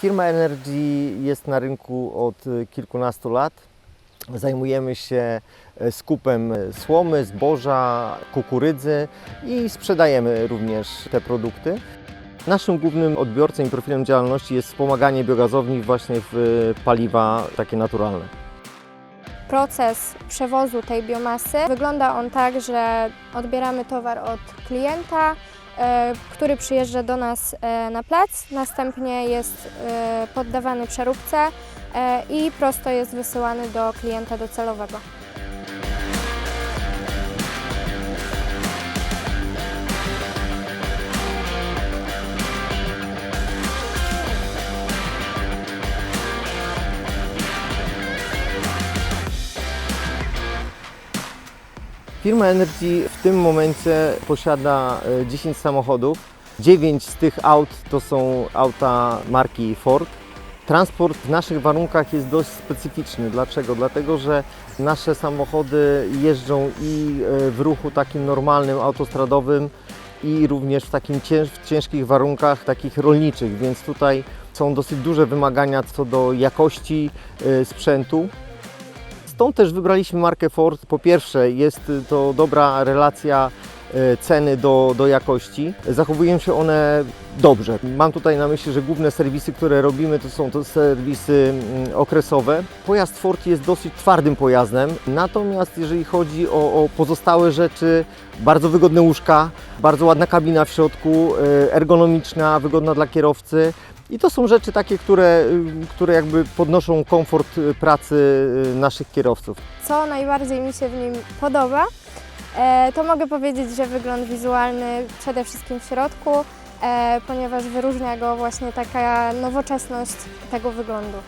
Firma Energy jest na rynku od y, kilkunastu lat. Zajmujemy się e, skupem słomy, zboża, kukurydzy i sprzedajemy również te produkty. Naszym głównym odbiorcą i profilem działalności jest wspomaganie biogazowni właśnie w e, paliwa takie naturalne. Proces przewozu tej biomasy wygląda on tak, że odbieramy towar od klienta, który przyjeżdża do nas e, na plac, następnie jest e, poddawany przeróbce e, i prosto jest wysyłany do klienta docelowego. Firma Energy w tym momencie posiada e, 10 samochodów. 9 z tych aut to są auta marki Ford. Transport w naszych warunkach jest dość specyficzny. Dlaczego? Dlatego, że nasze samochody jeżdżą i e, w ruchu takim normalnym, autostradowym i również w takim ciężkich warunkach takich rolniczych, więc tutaj są dosyć duże wymagania co do jakości e, sprzętu. Stąd też wybraliśmy markę Ford. Po pierwsze, jest to dobra relacja e, ceny do, do jakości. Zachowują się one dobrze. Mam tutaj na myśli, że główne serwisy, które robimy, to są to serwisy mm, okresowe. Pojazd Ford jest dosyć twardym pojazdem, natomiast jeżeli chodzi o, o pozostałe rzeczy, bardzo wygodne łóżka, bardzo ładna kabina w środku, e, ergonomiczna, wygodna dla kierowcy. I to są rzeczy takie, które, y, które jakby podnoszą komfort y, pracy y, naszych kierowców. Co najbardziej mi się w nim podoba, e, to mogę powiedzieć, że wygląd wizualny przede wszystkim w środku, ponieważ wyróżnia go właśnie taka nowoczesność tego wyglądu.